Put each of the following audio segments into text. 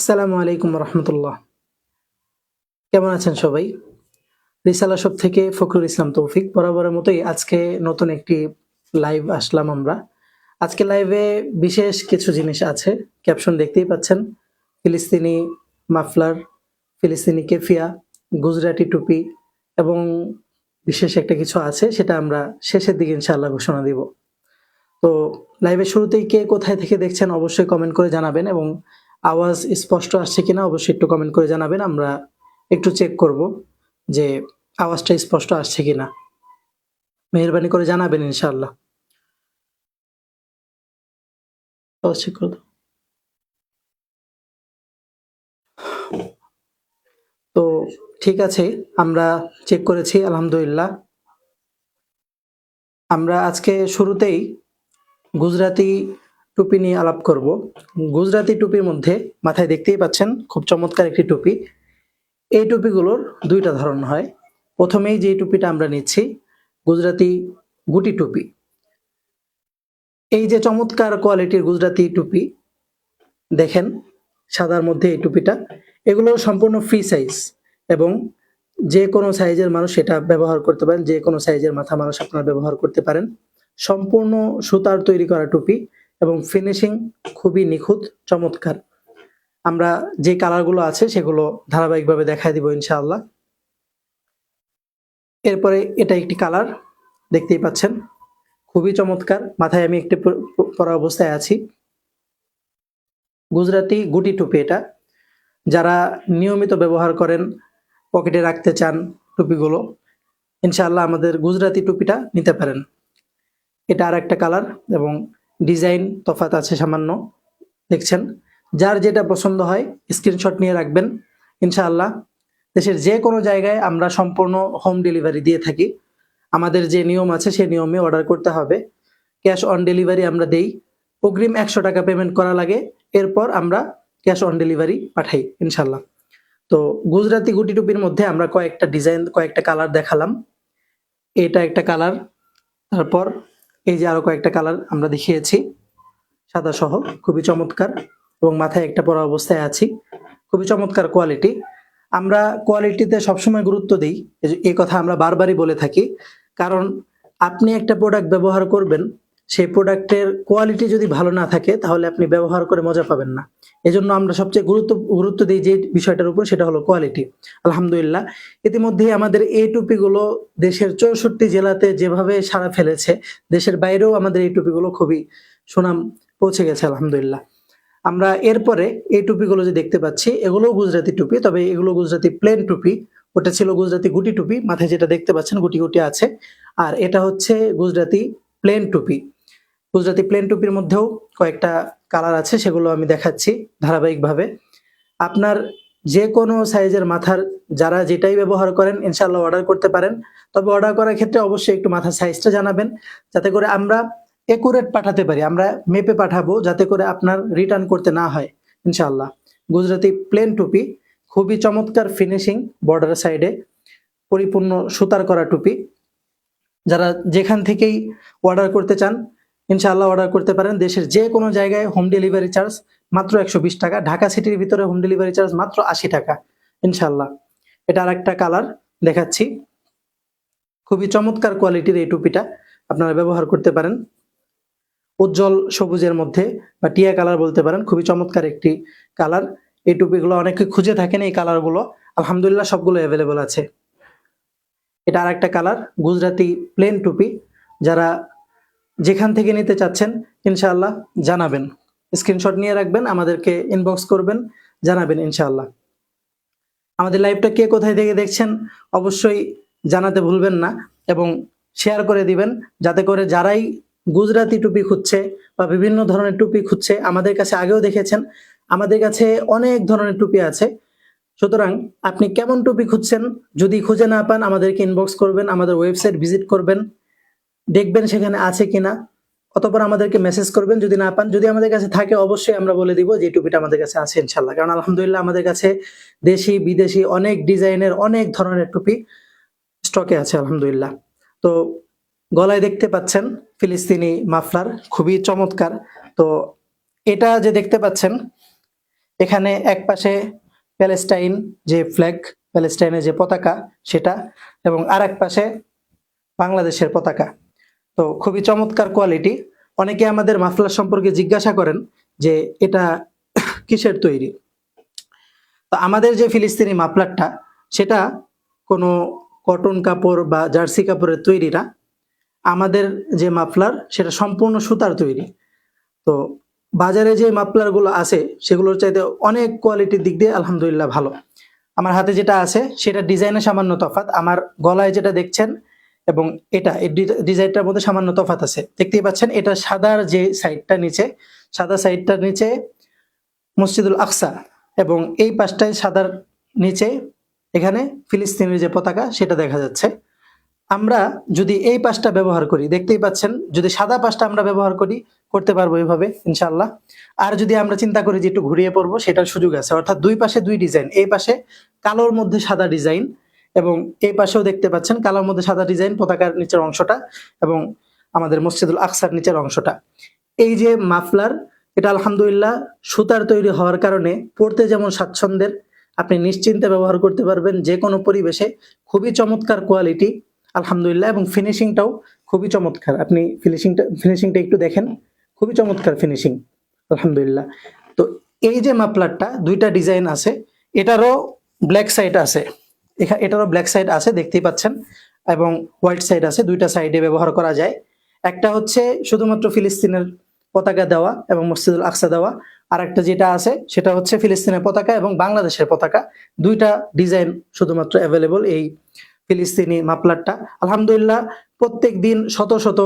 আসসালামু আলাইকুম রহমতুল্লাহ। কেমন আছেন সবাই? রিসালা শপ থেকে ফখরুল ইসলাম তৌফিক বরাবরের মতোই আজকে নতুন একটি লাইভ আসলাম আমরা। আজকে লাইভে বিশেষ কিছু জিনিস আছে ক্যাপশন দেখতেই পাচ্ছেন। ফিলিস্তিনি মাফলার, ফিলিস্তিনি কেফিয়া, গুজরাটি টুপি এবং বিশেষ একটা কিছু আছে, সেটা আমরা শেষের দিকে ইনশাআল্লাহ ঘোষণা দিব। তো লাইভের শুরুতেই কে কোথায় থেকে দেখছেন অবশ্যই কমেন্ট করে জানাবেন এবং আওয়াজ স্পষ্ট আসছে কিনা অবশ্যই একটু কমেন্ট করে জানাবেন, আমরা একটু চেক করব যে আওয়াজটা স্পষ্ট আসছে কিনা। মেহরবানি করে জানাবেন ইনশাআল্লাহ। আওয়াজ চেক। তো ঠিক আছে, আমরা চেক করেছি, আলহামদুলিল্লাহ। আমরা আজকে শুরুতেই গুজরাটি টুপি নিয়ে আলাপ করব। গুজরাটি টুপির মধ্যে মাথায় দেখতেই পাচ্ছেন, খুব চমৎকার একটি টুপি। এই টুপিগুলোর দুইটা ধরন হয়। প্রথমেই যে টুপিটা আমরা নিচ্ছি, গুজরাটি গুটি টুপি। এই যে চমৎকার কোয়ালিটির গুজরাটি টুপি, দেখেন সাদার মধ্যে এই টুপিটা। এগুলো সম্পূর্ণ ফ্রি সাইজ এবং যে কোনো সাইজের মানুষ এটা ব্যবহার করতে পারেন, যে কোনো সাইজের মাথা মানুষ আপনারা ব্যবহার করতে পারেন। সম্পূর্ণ সুতার তৈরি করা টুপি। এবং ফিনিশিং খুবই নিখুঁত, চমৎকার। আমরা যে কালারগুলো আছে সেগুলো ধারাবাহিকভাবে দেখায় দিব ইনশাআল্লাহ। এরপরে এটা একটি কালার দেখতেই পাচ্ছেন। খুবই চমৎকার, মাথায় আমি একটি পরা অবস্থায় আছি। গুজরাটি গুটি টুপি এটা। যারা নিয়মিত ব্যবহার করেন, পকেটে রাখতে চান টুপিগুলো, ইনশাআল্লাহ আমাদের গুজরাটি টুপিটা নিতে পারেন। এটা আর একটা কালার এবং ডিজাইন তফাত আছে সামান্য, দেখছেন? যার যেটা পছন্দ হয় স্ক্রিনশট নিয়ে রাখবেন, ইনশাআল্লাহ। দেশের যে কোনো জায়গায় আমরা সম্পূর্ণ হোম ডেলিভারি দিয়ে থাকি। আমাদের যে নিয়ম আছে সেই নিয়মে অর্ডার করতে হবে। ক্যাশ অন ডেলিভারি আমরা দেই। অগ্রিম একশো টাকা পেমেন্ট করা লাগে। এরপর আমরা ক্যাশ অন ডেলিভারি পাঠাই ইনশাল্লাহ তো গুজরাতি গুটি টুপির মধ্যে আমরা কয়েকটা ডিজাইন কয়েকটা কালার দেখালাম। এটা একটা কালার তারপর এই যে আরও কয়েকটা কালার আমরা দেখিয়েছি, সাদা সহ, খুবই চমৎকার এবং মাথায় একটা পরা অবস্থায় আছি, খুবই চমৎকার কোয়ালিটি আমরা কোয়ালিটিতে সবসময় গুরুত্ব দিই, এই- কথা আমরা বারবারই বলে থাকি, কারণ আপনি একটা প্রোডাক্ট ব্যবহার করবেন সেই প্রোডাক্টের কোয়ালিটি যদি ভালো না থাকে, তাহলে আপনি ব্যবহার করে মজা পাবেন না। এজন্য আমরা সবচেয়ে গুরুত্ব গুরুত্ব দিই যে বিষয়টার উপর, সেটা হলো কোয়ালিটি। আলহামদুলিল্লাহ ইতিমধ্যে আমাদের এই টুপিগুলো দেশের চৌষট্টি জেলাতে যেভাবে সারা ফেলেছে, দেশের বাইরেও আমাদের এই টুপিগুলো খুবই সুনাম পৌঁছে গেছে, আলহামদুলিল্লাহ। আমরা এরপরে এই টুপিগুলো যে দেখতে পাচ্ছি এগুলো গুজরাতি টুপি, তবে এগুলো গুজরাতি প্লেন টুপি, ওটা ছিল গুজরাতি গুটি টুপি, মাথায় যেটা দেখতে পাচ্ছেন গুটি গুটি আছে, আর এটা হচ্ছে গুজরাতি প্লেন টুপি। গুজরাটি প্লেন টুপির মধ্যেও কয়েকটা কালার আছে, সেগুলো আমি দেখাচ্ছি ধারাবাহিকভাবে। আপনার যে কোনো সাইজের মাথার যারা যেটাই ব্যবহার করেন ইনশাল্লাহ অর্ডার করতে পারেন। তবে অর্ডার করার ক্ষেত্রে অবশ্যই একটু মাথার সাইজটা জানাবেন, যাতে করে আমরা একুরেট পাঠাতে পারি, আমরা মেপে পাঠাবো, যাতে করে আপনার রিটার্ন করতে না হয় ইনশাল্লাহ গুজরাটি প্লেন টুপি, খুবই চমৎকার ফিনিশিং বর্ডার সাইডে পরিপূর্ণ সুতার করা টুপি। যারা যেখান থেকেই অর্ডার করতে চান ইনশাআল্লাহ অর্ডার করতে পারেন। দেশের যে কোনো জায়গায় হোম ডেলিভারি চার্জ মাত্র একশো বিশ টাকা, ঢাকা সিটির ভিতরে হোম ডেলিভারি চার্জ মাত্র আশি টাকা ইনশাল্লাহ এটা আর একটা কালার দেখাচ্ছি। খুবই চমৎকার কোয়ালিটির এই টুপিটা আপনারা ব্যবহার করতে পারেন। উজ্জ্বল সবুজের মধ্যে বা টিয়া কালার বলতে পারেন, খুবই চমৎকার একটি কালার এই টুপিগুলো অনেকে খুঁজে থাকেন এই কালারগুলো আলহামদুলিল্লাহ সবগুলো অ্যাভেলেবল আছে। এটা আর একটা কালার গুজরাটি প্লেন টুপি। যারা যেখান থেকে নিতে চাচ্ছেন, ইনশাআল্লাহ জানাবেন। স্ক্রিনশট নিয়ে রাখবেন, আমাদেরকে ইনবক্স করবেন, জানাবেন ইনশাআল্লাহ। আমাদের লাইভটা কে কোথায় থেকে দেখছেন, অবশ্যই জানাতে ভুলবেন না এবং শেয়ার করে দিবেন, যাতে করে যারাই গুজরাতি টুপি খুঁজছে বা বিভিন্ন ধরনের টুপি খুঁজছে, আমাদের কাছে আগেও দেখেছেন, আমাদের কাছে অনেক ধরনের টুপি আছে। সুতরাং আপনি কেমন টুপি খুঁজছেন, যদি খুঁজে না পান, আমাদেরকে ইনবক্স করবেন, আমাদের ওয়েবসাইট ভিজিট করবেন। দেখবেন সেখানে আছে কিনা। অতপর আমাদেরকে মেসেজ করবেন, যদি না পান, যদি আমাদের কাছে থাকে, অবশ্যই আমরা বলে দিব যে টুপিটা আমাদের কাছে আছে ইনশাল্লাহ কারণ আলহামদুলিল্লাহ আমাদের কাছে দেশি, বিদেশি অনেক ডিজাইনের, অনেক ধরনের টুপি স্টকে আছে, আলহামদুলিল্লাহ। তো গলায় দেখতে পাচ্ছেন, ফিলিস্তিনি মাফলার, খুবই চমৎকার। তো এটা যে দেখতে পাচ্ছেন, এখানে এক পাশে প্যালেস্টাইন যে ফ্ল্যাগ প্যালেস্টাইনের যে পতাকা, সেটা, এবং আর এক পাশে বাংলাদেশের পতাকা। তো খুবই চমৎকার কোয়ালিটি অনেকে আমাদের মাফলার সম্পর্কে জিজ্ঞাসা করেন যে এটা কিসের তৈরি? তো আমাদের যে ফিলিস্তিনি মাফলারটা, সেটা কোনো কটন কাপড় বা জার্সি কাপড়ের তৈরি না। আমাদের যে মাফলার, সেটা সম্পূর্ণ সুতার তৈরি। তো বাজারে যে মাফলারগুলো আছে, সেগুলোর চাইতে অনেক কোয়ালিটির দিক দিয়ে আলহামদুলিল্লাহ ভালো। আমার হাতে যেটা আছে, সেটা ডিজাইনে সামান্য তফাৎ। আমার গলায় যেটা দেখছেন এবং এটা, এই ডিজাইনটার মধ্যে সামান্য তফাৎ আছে। দেখতেই পাচ্ছেন, এটা সাদার যে সাইডটা নিচে, সাদা সাইডটার নিচে মসজিদুল আকসা এবং এই পাশটায় সাদার নিচে এখানে ফিলিস্তিনের যে পতাকা, সেটা দেখা যাচ্ছে। আমরা যদি এই পাশটা ব্যবহার করি, দেখতেই পাচ্ছেন, যদি সাদা পাশটা আমরা ব্যবহার করি, করতে পারব এইভাবে ইনশাল্লাহ আর যদি আমরা চিন্তা করি যে একটু ঘুরিয়ে পড়ব, সেটার সুযোগ আছে। অর্থাৎ দুই পাশে দুই ডিজাইন এই পাশে কালোর মধ্যে সাদা ডিজাইন এবং এই পাশেও দেখতে পাচ্ছেন কালার মধ্যে সাদা ডিজাইন পতাকার নিচের অংশটা এবং আমাদের মসজিদুল আকসার নিচের অংশটা। এই যে মাফলার, এটা আলহামদুলিল্লাহ সুতার তৈরি হওয়ার কারণে পড়তে যেমন স্বাচ্ছন্দ্যের আপনি নিশ্চিন্তে ব্যবহার করতে পারবেন যে কোনো পরিবেশে। খুবই চমৎকার কোয়ালিটি আলহামদুলিল্লাহ, এবং ফিনিশিংটাও খুবই চমৎকার। আপনি ফিনিশিংটা ফিনিশিংটা একটু দেখেন, খুবই চমৎকার ফিনিশিং আলহামদুলিল্লাহ। তো এই যে মাফলারটা, দুইটা ডিজাইন আছে, এটারও ব্ল্যাক সাইড আছে। এখানে এটারও ব্ল্যাক সাইড আছে, দেখতেই পাচ্ছেন। এবং হোয়াইট সাইড আছে, দুইটা সাইডে ব্যবহার করা যায়। একটা হচ্ছে শুধুমাত্র ফিলিস্তিনের পতাকা দেওয়া এবং মসজিদুল আকসা দেওয়া। আর একটা যেটা আছে, সেটা হচ্ছে ফিলিস্তিনের পতাকা এবং বাংলাদেশের পতাকা। দুইটা ডিজাইন শুধুমাত্র অ্যাভেলেবল এই ফিলিস্তিনি মাফলারটা। আলহামদুলিল্লাহ, প্রত্যেক দিন শত শত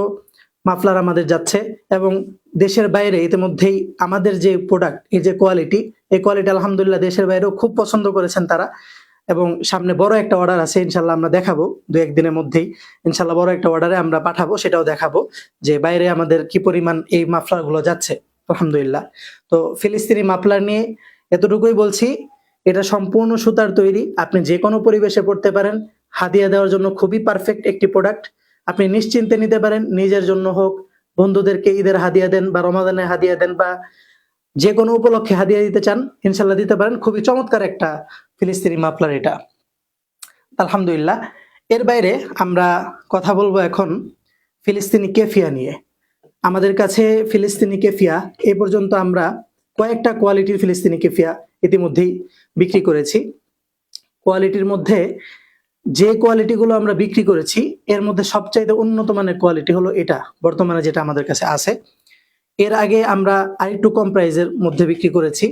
মাফলার আমাদের যাচ্ছে এবং দেশের বাইরে ইতিমধ্যেই আমাদের যে প্রোডাক্ট এই যে কোয়ালিটি এই কোয়ালিটি আলহামদুলিল্লাহ দেশের বাইরেও খুব পছন্দ করেছেন তারা। এবং সামনে বড় একটা অর্ডার আছে ইনশাল্লাহ আমরা দেখাবো দু একদিনের মধ্যেই। ইনশাল্লাহ বড় একটা অর্ডারে আমরা পাঠাবো, সেটাও দেখাবো যে বাইরে আমাদের কি পরিমাণ এই মাফলারগুলো যাচ্ছে, আলহামদুলিল্লাহ। তো ফিলিস্তিনি মাফলার নিয়ে এতটুকুই বলছি, এটা সম্পূর্ণ সুতার তৈরি, আপনি যে কোনো পরিবেশে পড়তে পারেন, হাদিয়া দেওয়ার জন্য খুবই পারফেক্ট একটি প্রোডাক্ট আপনি নিশ্চিন্তে নিতে পারেন, নিজের জন্য হোক, বন্ধুদেরকে ঈদের হাদিয়া দেন বা রমাদানে হাদিয়া দেন বা যে কোনো উপলক্ষে হাদিয়া দিতে চান ইনশাল্লাহ দিতে পারেন। খুবই চমৎকার একটা ফিলিস্তিনি মাফলার এটা। আলহামদুলিল্লাহ। এর বাইরে আমরা কথা বলব এখন ফিলিস্তিনি কেফিয়া নিয়ে। আমাদের কাছে ফিলিস্তিনি কেফিয়া, এ পর্যন্ত আমরা কয়েকটা কোয়ালিটির ফিলিস্তিনি কেফিয়া ইতিমধ্যেই বিক্রি করেছি। কোয়ালিটির মধ্যে যে কোয়ালিটিগুলো আমরা বিক্রি করেছি, এর মধ্যে সবচাইতে উন্নত মানের কোয়ালিটি হলো এটা, বর্তমানে যেটা আমাদের কাছে আছে। এর আগে আমরা আরেকটু কম প্রাইজের মধ্যে বিক্রি করেছি,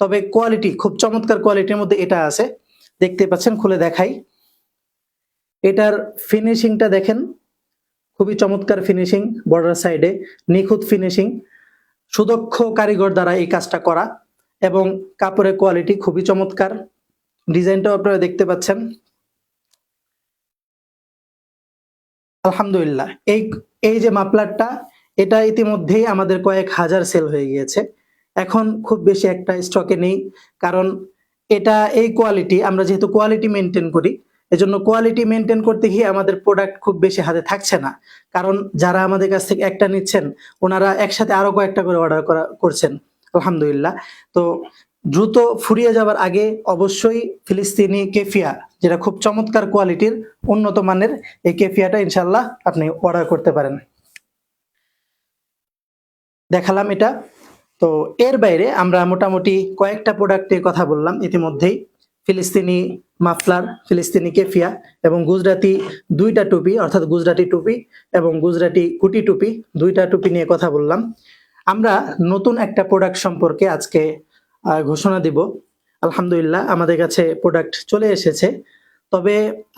তবে কোয়ালিটি খুব চমৎকার কোয়ালিটির মধ্যে এটা আছে। দেখতে পাচ্ছেন, খুলে দেখাই। এটার ফিনিশিংটা দেখেন, খুবই চমৎকার ফিনিশিং বর্ডার সাইডে নিখুঁত ফিনিশিং সুদক্ষ কারিগর দ্বারা এই কাজটা করা এবং কাপড়ের কোয়ালিটি খুবই চমৎকার। ডিজাইনটাও আপনারা দেখতে পাচ্ছেন। আলহামদুলিল্লাহ, এই এই যে মাফলারটা এটা ইতিমধ্যেই আমাদের কয়েক হাজার সেল হয়ে গিয়েছে। এখন খুব বেশি একটা স্টকে নেই, কারণ এটা এই কোয়ালিটি আমরা যেহেতু কোয়ালিটি মেনটেন করি, এজন্য কোয়ালিটি মেনটেন করতে গিয়ে আমাদের প্রোডাক্ট খুব বেশি হাতে থাকছে না। কারণ যারা আমাদের কাছ থেকে একটা নিচ্ছেন, ওনারা একসাথে আরও কয়েকটা করে অর্ডার করা, করছেন, আলহামদুলিল্লাহ। তো দ্রুত ফুরিয়ে যাবার আগে অবশ্যই ফিলিস্তিনি কেফিয়া, যেটা খুব চমৎকার কোয়ালিটির উন্নত মানের এই কেফিয়াটা ইনশাল্লাহ আপনি অর্ডার করতে পারেন। দেখালাম এটা। তো এর বাইরে আমরা মোটামুটি কয়েকটা প্রোডাক্টের কথা বললাম ইতিমধ্যেই। ফিলিস্তিনি মাফলার, ফিলিস্তিনি কেফিয়া এবং গুজরাটি দুইটা টুপি, অর্থাৎ গুজরাটি টুপি এবং গুজরাটি কুটি টুপি, দুইটা টুপি নিয়ে কথা বললাম। আমরা নতুন একটা প্রোডাক্ট সম্পর্কে আজকে ঘোষণা দিব। আলহামদুলিল্লাহ আমাদের কাছে প্রোডাক্ট চলে এসেছে। তবে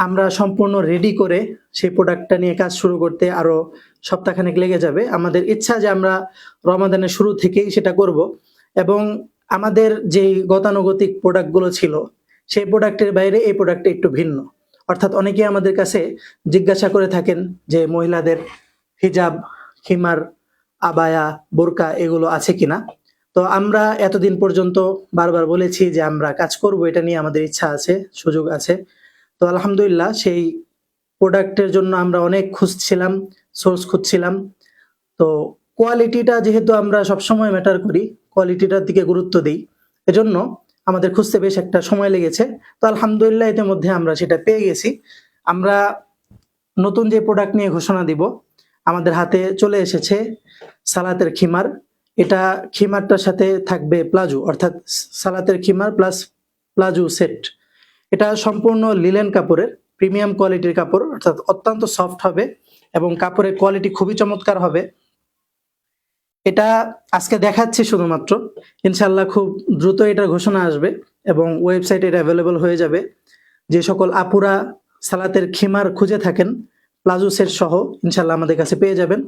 আমরা সম্পূর্ণ রেডি করে সেই প্রোডাক্টটা নিয়ে কাজ শুরু করতে আরও সপ্তাহখানেক লেগে যাবে। আমাদের ইচ্ছা যে আমরা রমাদানের শুরু থেকেই সেটা করব এবং আমাদের যেই গতানুগতিক প্রোডাক্টগুলো ছিল, সেই প্রোডাক্টের বাইরে এই প্রোডাক্টটা একটু ভিন্ন। অর্থাৎ অনেকে আমাদের কাছে জিজ্ঞাসা করে থাকেন যে, মহিলাদের হিজাব, খিমার, আবায়া, বোরকা এগুলো আছে কিনা? তো আমরা এতদিন পর্যন্ত বারবার বলেছি যে আমরা কাজ করব, এটা নিয়ে আমাদের ইচ্ছা আছে, সুযোগ আছে। তো আলহামদুলিল্লাহ সেই প্রোডাক্টের জন্য আমরা অনেক খুঁজছিলাম সোর্স খুঁজছিলাম তো কোয়ালিটিটা যেহেতু আমরা সবসময় ম্যাটার করি কোয়ালিটিটার দিকে গুরুত্ব দিই, এজন্য আমাদের খুঁজতে বেশ একটা সময় লেগেছে। তো আলহামদুলিল্লাহ ইতিমধ্যে আমরা সেটা পেয়ে গেছি। আমরা নতুন যে প্রোডাক্ট নিয়ে ঘোষণা দিব, আমাদের হাতে চলে এসেছে সালাতের খিমার। এটা খিমারটার সাথে থাকবে প্লাজো, অর্থাৎ সালাতের খিমার প্লাস প্লাজো সেট এটা সম্পূর্ণ লিলেন কাপড়ের প্রিমিয়াম কোয়ালিটির কাপড়, অর্থাৎ অত্যন্ত সফট হবে এবং কাপড়ের কোয়ালিটি খুবই চমৎকার হবে। এটা আজকে দেখাচ্ছি শুধুমাত্র। ইনশাল্লাহ খুব দ্রুত এটার ঘোষণা আসবে এবং ওয়েবসাইটে এটা অ্যাভেলেবল হয়ে যাবে। যে সকল আপুরা সালাতের খিমার খুঁজে থাকেন, প্লাজো সহ ইনশাল্লাহ আমাদের কাছে পেয়ে যাবেন।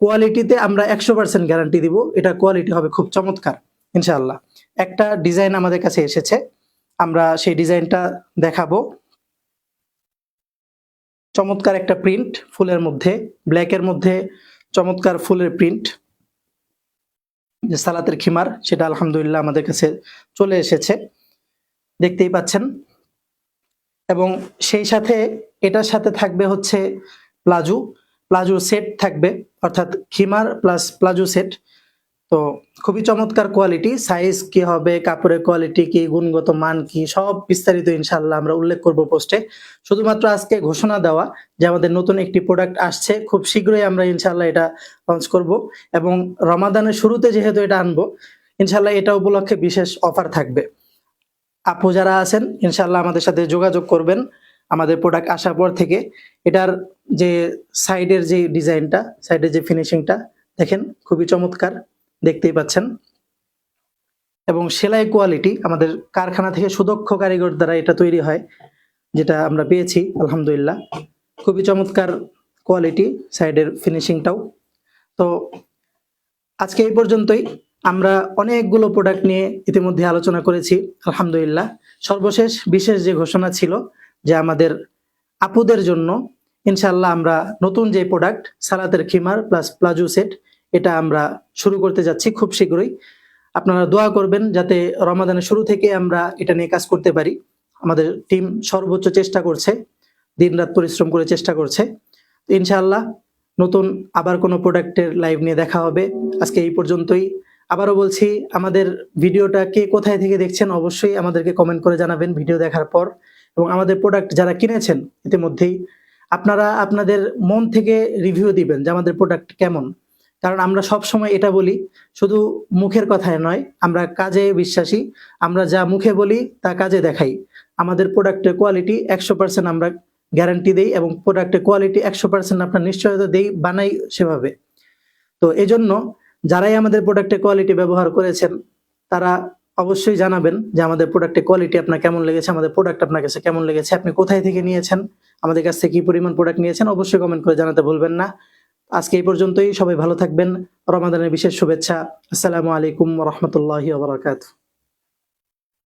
কোয়ালিটিতে আমরা একশো পার্সেন্ট গ্যারান্টি দিব, এটা কোয়ালিটি হবে খুব চমৎকার ইনশাল্লাহ একটা ডিজাইন আমাদের কাছে এসেছে। আমরা সেই ডিজাইনটা দেখাবো। চমৎকার একটা প্রিন্ট ফুলের মধ্যে ব্ল্যাকের মধ্যে চমৎকার ফুলের প্রিন্ট। যে সালাতের খিমার, সেটা আলহামদুলিল্লাহ আমাদের কাছে চলে এসেছে। দেখতেই পাচ্ছেন। এবং সেই সাথে এটার সাথে থাকবে হচ্ছে প্লাজু। প্লাজো সেট থাকবে, অর্থাৎ খিমার প্লাস প্লাজো সেট তো খুবই চমৎকার কোয়ালিটি সাইজ কি হবে, কাপড়ের কোয়ালিটি কি, গুণগত মান কি, সব বিস্তারিত ইনশাল্লাহ আমরা উল্লেখ করব পোস্টে শুধুমাত্র আজকে ঘোষণা দেওয়া যে আমাদের নতুন একটি প্রোডাক্ট আসছে, খুব শীঘ্রই আমরা ইনশাল্লাহ এটা লঞ্চ করব এবং রমাদানের শুরুতে যেহেতু এটা আনব ইনশাল্লাহ এটা উপলক্ষে বিশেষ অফার থাকবে। আপু যারা আছেন ইনশাল্লাহ আমাদের সাথে যোগাযোগ করবেন আমাদের প্রোডাক্ট আসার পর থেকে। এটার যে সাইডের যে ডিজাইনটা সাইডের যে ফিনিশিংটা দেখেন খুবই চমৎকার। দেখতেই পাচ্ছেন। এবং সেলাই কোয়ালিটি আমাদের কারখানা থেকে সুদক্ষ কারিগর দ্বারা এটা তৈরি হয়, যেটা আমরা পেয়েছি, আলহামদুলিল্লাহ। খুবই চমৎকার কোয়ালিটি সাইডের ফিনিশিংটাও তো আজকে এই পর্যন্তই। আমরা অনেকগুলো প্রোডাক্ট নিয়ে ইতিমধ্যে আলোচনা করেছি, আলহামদুলিল্লাহ। সর্বশেষ বিশেষ যে ঘোষণা ছিল, যে আমাদের আপুদের জন্য ইনশাল্লাহ আমরা নতুন যে প্রোডাক্ট সালাতের খিমার প্লাস প্লাজো সেট এটা আমরা শুরু করতে যাচ্ছি খুব শীঘ্রই। আপনারা দোয়া করবেন যাতে রমাদানের শুরু থেকে আমরা এটা নিয়ে কাজ করতে পারি। আমাদের টিম সর্বোচ্চ চেষ্টা করছে, দিনরাত পরিশ্রম করে চেষ্টা করছে। ইনশাআল্লাহ নতুন আবার কোনো প্রোডাক্টের লাইভ নিয়ে দেখা হবে। আজকে এই পর্যন্তই। আবারও বলছি, আমাদের ভিডিওটা কে কোথায় থেকে দেখছেন অবশ্যই আমাদেরকে কমেন্ট করে জানাবেন ভিডিও দেখার পর। এবং আমাদের প্রোডাক্ট যারা কিনেছেন, ইতিমধ্যেই আপনারা আপনাদের মন থেকে রিভিউ দিবেন যে আমাদের প্রোডাক্ট কেমন। কারণ আমরা সব সময় এটা বলি, শুধু মুখের কথায় নয়, আমরা কাজে বিশ্বাসী, আমরা যা মুখে বলি তা কাজে দেখাই। আমাদের প্রোডাক্টের কোয়ালিটি একশো পার্সেন্ট আমরা গ্যারান্টি দেই এবং প্রোডাক্টের কোয়ালিটি একশো পার্সেন্ট আপনার নিশ্চয়তা দেই, বানাই সেভাবে। তো এজন্য যারাই আমাদের প্রোডাক্টের কোয়ালিটি ব্যবহার করেছেন, তারা অবশ্যই জানাবেন যে আমাদের প্রোডাক্টের কোয়ালিটি আপনার কেমন লেগেছে, আমাদের প্রোডাক্ট আপনার কাছে কেমন লেগেছে, আপনি কোথায় থেকে নিয়েছেন, আমাদের কাছ থেকে কি পরিমাণ প্রোডাক্ট নিয়েছেন, অবশ্যই কমেন্ট করে জানাতে ভুলবেন না। আজকে এই পর্যন্তই। সবাই ভালো থাকবেন। রমাদানের বিশেষ শুভেচ্ছা। আসসালামু আলাইকুম রহমতুল্লাহি ওবরাকাতুহ